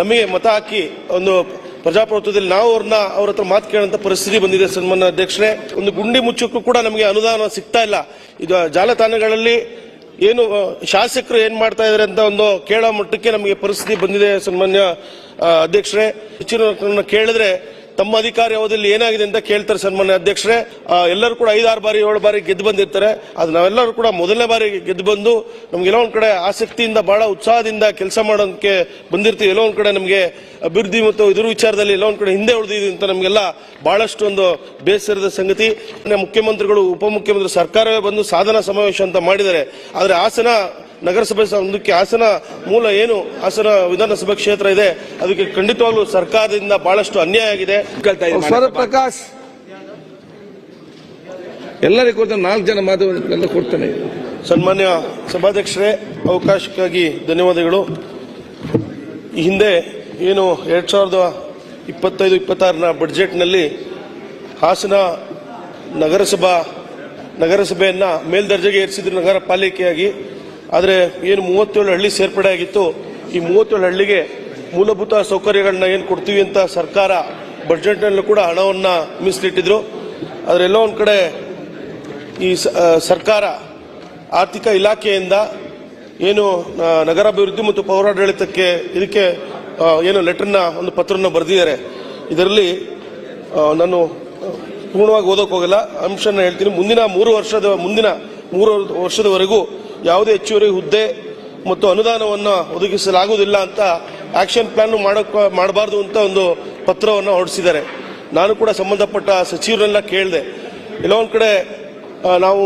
ನಮಗೆ ಮತ ಹಾಕಿ ಒಂದು ಪ್ರಜಾಪ್ರಭುತ್ವದಲ್ಲಿ ನಾವು ಅವ್ರನ್ನ ಅವ್ರ ಹತ್ರ ಮಾತು ಕೇಳೋಂಥ ಪರಿಸ್ಥಿತಿ ಬಂದಿದೆ ಸನ್ಮಾನ್ಯ ಅಧ್ಯಕ್ಷರೇ. ಒಂದು ಗುಂಡಿ ಮುಚ್ಚಕ್ಕೂ ಕೂಡ ನಮಗೆ ಅನುದಾನ ಸಿಗ್ತಾ ಇಲ್ಲ. ಇದು ಜಾಲತಾಣಗಳಲ್ಲಿ ಏನು ಶಾಸಕರು ಏನ್ ಮಾಡ್ತಾ ಇದಾರೆ ಅಂತ ಒಂದು ಕೇಳೋ ಮಟ್ಟಕ್ಕೆ ನಮಗೆ ಪರಿಸ್ಥಿತಿ ಬಂದಿದೆ ಸನ್ಮಾನ್ಯ ಅಧ್ಯಕ್ಷರೇ. ಹೆಚ್ಚಿನ ಕೇಳಿದ್ರೆ ತಮ್ಮ ಅಧಿಕಾರ ಅವಧಿಯಲ್ಲಿ ಏನಾಗಿದೆ ಅಂತ ಕೇಳ್ತಾರೆ ಸನ್ಮಾನ್ಯ ಅಧ್ಯಕ್ಷರೇ. ಎಲ್ಲರೂ ಕೂಡ ಐದಾರು ಬಾರಿ, ಏಳು ಬಾರಿ ಗೆದ್ದು ಬಂದಿರ್ತಾರೆ. ಅದು ನಾವೆಲ್ಲರೂ ಕೂಡ ಮೊದಲನೇ ಬಾರಿ ಗೆದ್ದು ಬಂದು ನಮ್ಗೆಲ್ಲ ಒಂದ್ ಕಡೆ ಆಸಕ್ತಿಯಿಂದ ಬಹಳ ಉತ್ಸಾಹದಿಂದ ಕೆಲಸ ಮಾಡೋದಕ್ಕೆ ಬಂದಿರ್ತೀವಿ. ಎಲ್ಲೋ ಒಂದ್ ಕಡೆ ನಮಗೆ ಅಭಿವೃದ್ಧಿ ಮತ್ತು ಇದ್ರ ವಿಚಾರದಲ್ಲಿ ಎಲ್ಲೋ ಒಂದ್ ಕಡೆ ಹಿಂದೆ ಉಳಿದಿದೆ ಅಂತ ನಮಗೆಲ್ಲ ಬಹಳಷ್ಟು ಒಂದು ಬೇಸರದ ಸಂಗತಿ. ಮುಖ್ಯಮಂತ್ರಿಗಳು, ಉಪಮುಖ್ಯಮಂತ್ರಿ ಸರ್ಕಾರವೇ ಬಂದು ಸಾಧನಾ ಸಮಾವೇಶ ಅಂತ ಮಾಡಿದ್ದಾರೆ. ಆದರೆ ಹಾಸನ ನಗರಸಭೆ ಒಂದಕ್ಕೆ ಹಾಸನ ಮೂಲ ಏನು? ಹಾಸನ ವಿಧಾನಸಭಾ ಕ್ಷೇತ್ರ ಇದೆ. ಅದಕ್ಕೆ ಖಂಡಿತವಾಗ್ಲೂ ಸರ್ಕಾರದಿಂದ ಬಹಳಷ್ಟು ಅನ್ಯಾಯ ಆಗಿದೆ. ಪ್ರಕಾಶ್ ಎಲ್ಲರಿಗೂ ಕೊಡ್ತಾನೆ. ನಾಲ್ಕು ಜನ ಮಾಧವ ಎಲ್ಲ ಕೊಡ್ತಾನೆ. ಸನ್ಮಾನ್ಯ ಸಭಾಧ್ಯಕ್ಷರೇ ಅವಕಾಶಕ್ಕಾಗಿ ಧನ್ಯವಾದಗಳು. ಈ ಹಿಂದೆ ಏನು ಎರಡ್ ಸಾವಿರದ ಇಪ್ಪತ್ತೈದು ಇಪ್ಪತ್ತಾರನ ಬಡ್ಜೆಟ್ನಲ್ಲಿ ಹಾಸನ ನಗರಸಭಾ ನಗರಸಭೆಯನ್ನು ಮೇಲ್ದರ್ಜೆಗೆ ಏರಿಸಿದ್ರು ನಗರ ಪಾಲಿಕೆಯಾಗಿ. ಆದರೆ ಏನು ಮೂವತ್ತೇಳು ಹಳ್ಳಿ ಸೇರ್ಪಡೆ ಆಗಿತ್ತು, ಈ ಮೂವತ್ತೇಳು ಹಳ್ಳಿಗೆ ಮೂಲಭೂತ ಸೌಕರ್ಯಗಳನ್ನ ಏನು ಕೊಡ್ತೀವಿ ಅಂತ ಸರ್ಕಾರ ಬಡ್ಜೆಟ್ನಲ್ಲೂ ಕೂಡ ಹಣವನ್ನ ಮೀಸಲಿಟ್ಟಿದ್ರು. ಆದರೆ ಎಲ್ಲೋ ಒಂದು ಕಡೆ ಈ ಸರ್ಕಾರ ಆರ್ಥಿಕ ಇಲಾಖೆಯಿಂದ ಏನು ನಗರಾಭಿವೃದ್ಧಿ ಮತ್ತು ಪೌರಾಡಳಿತಕ್ಕೆ ಇದಕ್ಕೆ ಏನು ಲೆಟರ್ನ, ಒಂದು ಪತ್ರನ ಬರೆದಿದ್ದಾರೆ. ಇದರಲ್ಲಿ ನಾನು ಪೂರ್ಣವಾಗಿ ಓದೋಕೆ ಹೋಗಲ್ಲ. ಅಂಶನ ಹೇಳ್ತೀನಿ. ಮುಂದಿನ ಮೂರು ವರ್ಷದ, ಮುಂದಿನ ಮೂರು ವರ್ಷದವರೆಗೂ ಯಾವುದೇ ಹೆಚ್ಚುವರಿ ಹುದ್ದೆ ಮತ್ತು ಅನುದಾನವನ್ನು ಒದಗಿಸಲಾಗುವುದಿಲ್ಲ ಅಂತ ಆಕ್ಷನ್ ಪ್ಲಾನ್ ಮಾಡಕ್, ಮಾಡಬಾರ್ದು ಅಂತ ಒಂದು ಪತ್ರವನ್ನು ಹೊರಡಿಸಿದ್ದಾರೆ. ನಾನು ಕೂಡ ಸಂಬಂಧಪಟ್ಟ ಸಚಿವರನ್ನೆಲ್ಲ ಕೇಳಿದೆ. ಒಂದ್ ಕಡೆ ನಾವು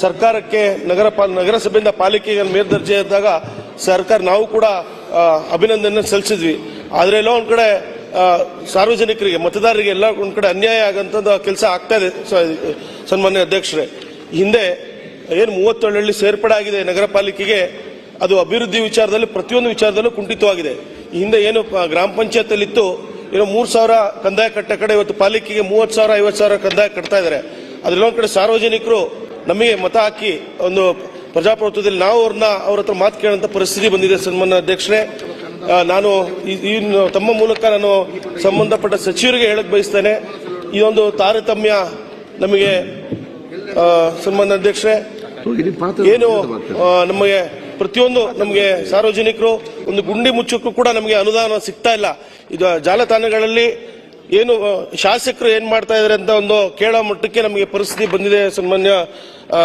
ಸರ್ಕಾರಕ್ಕೆ, ನಗರ ಪಾಲ್, ನಗರಸಭೆಯಿಂದ ಪಾಲಿಕೆಗೆ ಮೇಲ್ದರ್ಜೆ ಇದ್ದಾಗ ಸರ್ಕಾರ ನಾವು ಕೂಡ ಅಭಿನಂದನೆ ಸಲ್ಲಿಸಿದ್ವಿ. ಆದರೆ ಎಲ್ಲೋ ಒಂದು ಕಡೆ ಸಾರ್ವಜನಿಕರಿಗೆ, ಮತದಾರರಿಗೆ ಎಲ್ಲ ಒಂದು ಕಡೆ ಅನ್ಯಾಯ ಆಗಂತದ್ದು ಕೆಲಸ ಆಗ್ತಾ ಇದೆ ಸನ್ಮಾನ್ಯ ಅಧ್ಯಕ್ಷರೇ. ಹಿಂದೆ ಏನು ಮೂವತ್ತೇಳು ಹಳ್ಳಿ ಸೇರ್ಪಡೆ ಆಗಿದೆ ನಗರ ಪಾಲಿಕೆಗೆ, ಅದು ಅಭಿವೃದ್ಧಿ ವಿಚಾರದಲ್ಲಿ, ಪ್ರತಿಯೊಂದು ವಿಚಾರದಲ್ಲೂ ಕುಂಠಿತವಾಗಿದೆ. ಈ ಹಿಂದೆ ಏನು ಗ್ರಾಮ ಪಂಚಾಯತ್ ಇತ್ತು ಏನೋ ಮೂರು ಸಾವಿರ ಕಂದಾಯ ಕಟ್ಟ ಕಡೆ ಇವತ್ತು ಪಾಲಿಕೆಗೆ ಮೂವತ್ತು ಸಾವಿರ, ಐವತ್ತು ಸಾವಿರ ಕಂದಾಯ ಕಟ್ತಾ ಇದ್ದಾರೆ ಅದ್ರಲ್ಲೊಂದು ಕಡೆ ಸಾರ್ವಜನಿಕರು ನಮಗೆ ಮತ ಹಾಕಿ ಒಂದು ಪ್ರಜಾಪ್ರಭುತ್ವದಲ್ಲಿ ನಾವು ಅವ್ರನ್ನ, ಅವ್ರ ಹತ್ರ ಮಾತು ಕೇಳೋಂಥ ಪರಿಸ್ಥಿತಿ ಬಂದಿದೆ ಸನ್ಮಾನ್ಯ ಅಧ್ಯಕ್ಷರೇ. ನಾನು ಈ- ಈ, ತಮ್ಮ ಮೂಲಕ ನಾನು ಸಂಬಂಧಪಟ್ಟ ಸಚಿವರಿಗೆ ಹೇಳಕ್ ಬಯಸ್ತೇನೆ. ಇದೊಂದು ತಾರತಮ್ಯ ನಮಗೆ ಸನ್ಮಾನ ಅಧ್ಯಕ್ಷರೇ ಏನು ನಮಗೆ ಪ್ರತಿಯೊಂದು ನಮಗೆ ಸಾರ್ವಜನಿಕರು ಒಂದು ಗುಂಡಿ ಮುಚ್ಚಕ್ಕೂ ಕೂಡ ನಮಗೆ ಅನುದಾನ ಸಿಗ್ತಾ ಇಲ್ಲ. ಇದು ಜಾಲತಾಣಗಳಲ್ಲಿ ಏನು ಶಾಸಕರು ಏನ್ ಮಾಡ್ತಾ ಇದಾರೆ ಅಂತ ಒಂದು ಕೇಳೋ ಮಟ್ಟಕ್ಕೆ ನಮಗೆ ಪರಿಸ್ಥಿತಿ ಬಂದಿದೆ ಸನ್ಮಾನ್ಯ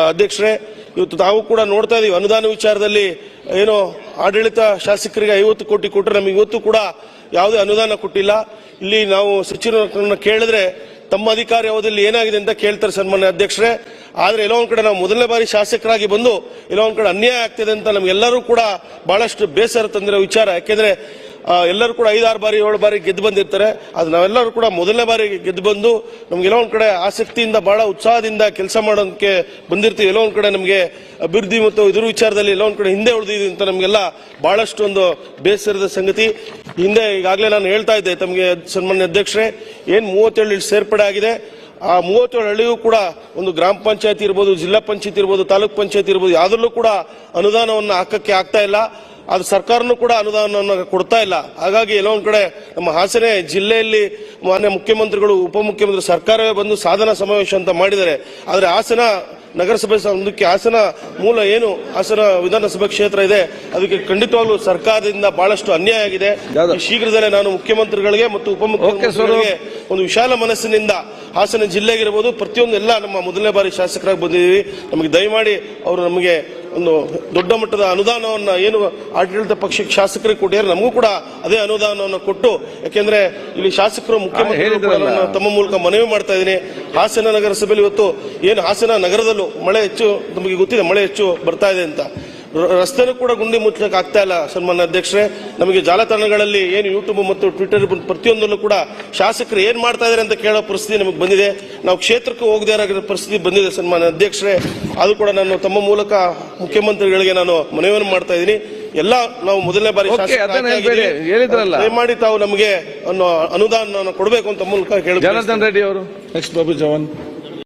ಅಧ್ಯಕ್ಷರೇ. ಇವತ್ತು ನಾವು ಕೂಡ ನೋಡ್ತಾ ಇದೀವಿ. ಅನುದಾನ ವಿಚಾರದಲ್ಲಿ ಏನು ಆಡಳಿತ ಶಾಸಕರಿಗೆ ಐವತ್ತು ಕೋಟಿ ಕೊಟ್ಟರೆ ನಮಗೆ ಇವತ್ತು ಕೂಡ ಯಾವುದೇ ಅನುದಾನ ಕೊಟ್ಟಿಲ್ಲ. ಇಲ್ಲಿ ನಾವು ಸಚಿವರನ್ನ ಕೇಳಿದ್ರೆ ತಮ್ಮ ಅಧಿಕಾರ ಅವಧಿಯಲ್ಲಿ ಏನಾಗಿದೆ ಅಂತ ಕೇಳ್ತಾರೆ ಸನ್ಮಾನ್ಯ ಅಧ್ಯಕ್ಷರೇ. ಆದ್ರೆ ಎಲ್ಲೋ ಒಂದ್ ಕಡೆ ನಾವು ಮೊದಲನೇ ಬಾರಿ ಶಾಸಕರಾಗಿ ಬಂದು ಎಲ್ಲೋ ಒಂದು ಕಡೆ ಅನ್ಯಾಯ ಆಗ್ತಿದೆ ಅಂತ ನಮಗೆಲ್ಲರೂ ಕೂಡ ಬಹಳಷ್ಟು ಬೇಸರ ತಂದಿರೋ ವಿಚಾರ. ಯಾಕೆಂದ್ರೆ ಎಲ್ಲರೂ ಕೂಡ ಐದಾರು ಬಾರಿ, ಏಳು ಬಾರಿ ಗೆದ್ದು ಬಂದಿರ್ತಾರೆ. ಅದು ನಾವೆಲ್ಲರೂ ಕೂಡ ಮೊದಲನೇ ಬಾರಿ ಗೆದ್ದು ಬಂದು ನಮ್ಗೆ ಒಂದ್ ಕಡೆ ಆಸಕ್ತಿಯಿಂದ, ಬಹಳ ಉತ್ಸಾಹದಿಂದ ಕೆಲಸ ಮಾಡೋದಕ್ಕೆ ಬಂದಿರ್ತೀವಿ. ಎಲ್ಲೋ ಒಂದು ಕಡೆ ನಮಗೆ ಅಭಿವೃದ್ಧಿ ಮತ್ತು ಇದ್ರ ವಿಚಾರದಲ್ಲಿ ಎಲ್ಲೋ ಒಂದ್ ಕಡೆ ಹಿಂದೆ ಉಳಿದಿದೆ ಅಂತ ನಮಗೆಲ್ಲ ಬಹಳಷ್ಟು ಒಂದು ಬೇಸರದ ಸಂಗತಿ. ಹಿಂದೆ ಈಗಾಗಲೇ ನಾನು ಹೇಳ್ತಾ ಇದ್ದೆ ತಮಗೆ ಸನ್ಮಾನ್ಯ ಅಧ್ಯಕ್ಷರೇ, ಏನು ಮೂವತ್ತೇಳು ಸೇರ್ಪಡೆ ಆಗಿದೆ, ಆ ಮೂವತ್ತೇಳು ಹಳ್ಳಿಯೂ ಕೂಡ ಒಂದು ಗ್ರಾಮ ಪಂಚಾಯತ್ ಇರ್ಬೋದು, ಜಿಲ್ಲಾ ಪಂಚಾಯತ್ ಇರ್ಬೋದು, ತಾಲೂಕ್ ಪಂಚಾಯತ್ ಇರ್ಬೋದು, ಯಾವುದರಲ್ಲೂ ಕೂಡ ಅನುದಾನವನ್ನು ಹಾಕಕ್ಕೆ ಆಗ್ತಾ ಇಲ್ಲ. ಅದು ಸರ್ಕಾರನೂ ಕೂಡ ಅನುದಾನವನ್ನು ಕೊಡ್ತಾ ಇಲ್ಲ. ಹಾಗಾಗಿ ಎಲ್ಲೋ ಒಂದು ಕಡೆ ನಮ್ಮ ಹಾಸನ ಜಿಲ್ಲೆಯಲ್ಲಿ ಮಾನ್ಯ ಮುಖ್ಯಮಂತ್ರಿಗಳು, ಉಪಮುಖ್ಯಮಂತ್ರಿ ಸರ್ಕಾರವೇ ಬಂದು ಸಾಧನಾ ಸಮಾವೇಶ ಅಂತ ಮಾಡಿದ್ದಾರೆ. ಆದರೆ ಹಾಸನ ನಗರಸಭೆ ಒಂದಕ್ಕೆ ಹಾಸನ ಮೂಲ ಏನು? ಹಾಸನ ವಿಧಾನಸಭಾ ಕ್ಷೇತ್ರ ಇದೆ. ಅದಕ್ಕೆ ಖಂಡಿತವಾಗ್ಲೂ ಸರ್ಕಾರದಿಂದ ಬಹಳಷ್ಟು ಅನ್ಯಾಯ ಆಗಿದೆ. ಶೀಘ್ರದಲ್ಲೇ ನಾನು ಮುಖ್ಯಮಂತ್ರಿಗಳಿಗೆ ಮತ್ತು ಉಪಮುಖ್ಯಮಂತ್ರಿಗಳಿಗೆ ಒಂದು ವಿಶಾಲ ಮನಸ್ಸಿನಿಂದ ಹಾಸನ ಜಿಲ್ಲೆಗಿರ್ಬೋದು ಪ್ರತಿಯೊಂದು ಎಲ್ಲ ನಮ್ಮ ಮೊದಲನೇ ಬಾರಿ ಶಾಸಕರಾಗಿ ಬಂದಿದ್ದೀವಿ. ನಮಗೆ ದಯಮಾಡಿ ಅವರು ನಮಗೆ ಒಂದು ದೊಡ್ಡ ಮಟ್ಟದ ಅನುದಾನವನ್ನು ಏನು ಆಡಳಿತ ಪಕ್ಷಕ್ಕೆ ಶಾಸಕರಿಗೆ ಕೊಟ್ಟಿದ್ದಾರೆ ನಮಗೂ ಕೂಡ ಅದೇ ಅನುದಾನವನ್ನು ಕೊಟ್ಟು ಯಾಕೆಂದ್ರೆ ಇಲ್ಲಿ ಶಾಸಕರು ಮುಖ್ಯಮಂತ್ರಿಗಳು ನಾನು ತಮ್ಮ ಮೂಲಕ ಮನವಿ ಮಾಡ್ತಾ ಇದ್ದೀನಿ. ಹಾಸನ ನಗರಸಭೆಯಲ್ಲಿ ಇವತ್ತು ಏನು ಹಾಸನ ನಗರದಲ್ಲೂ ಮಳೆ ಹೆಚ್ಚು ನಮಗೆ ಗೊತ್ತಿದೆ ಮಳೆ ಹೆಚ್ಚು ಬರ್ತಾ ಇದೆ ಅಂತ. ರಸ್ತೆನೂ ಕೂಡ ಗುಂಡಿ ಮುಚ್ಚಕ್ಕೆ ಆಗ್ತಾ ಇಲ್ಲ ಸನ್ಮಾನ್ಯ ಅಧ್ಯಕ್ಷರೇ. ನಮಗೆ ಜಾಲತಾಣಗಳಲ್ಲಿ ಏನು ಯೂಟ್ಯೂಬ್ ಮತ್ತು ಟ್ವಿಟರ್ ಪ್ರತಿಯೊಂದಲ್ಲೂ ಕೂಡ ಶಾಸಕರು ಏನು ಮಾಡ್ತಾ ಇದ್ದಾರೆ ಅಂತ ಕೇಳೋ ಪರಿಸ್ಥಿತಿ ನಮಗೆ ಬಂದಿದೆ. ನಾವು ಕ್ಷೇತ್ರಕ್ಕೆ ಹೋಗದೇ ಇರೋ ಪರಿಸ್ಥಿತಿ ಬಂದಿದೆ ಸನ್ಮಾನ್ಯ ಅಧ್ಯಕ್ಷರೇ. ಅದು ಕೂಡ ನಾನು ತಮ್ಮ ಮೂಲಕ ಮುಖ್ಯಮಂತ್ರಿಗಳಿಗೆ ನಾನು ಮನವಿಯನ್ನು ಮಾಡ್ತಾ ಇದ್ದೀನಿ. ಎಲ್ಲ ನಾವು ಮೊದಲನೇ ಬಾರಿ. ದಯಮಾಡಿ ತಾವು ನಮಗೆ ಅನ್ನೋ ಅನುದಾನ ಕೊಡಬೇಕು ಅಂತ ಮೂಲಕ ಕೇಳಿ ಜನಾರ್ದನ್ ರೆಡ್ಡಿ ಅವರು. ನೆಕ್ಸ್ಟ್ ಬಾಬು ಚವನ್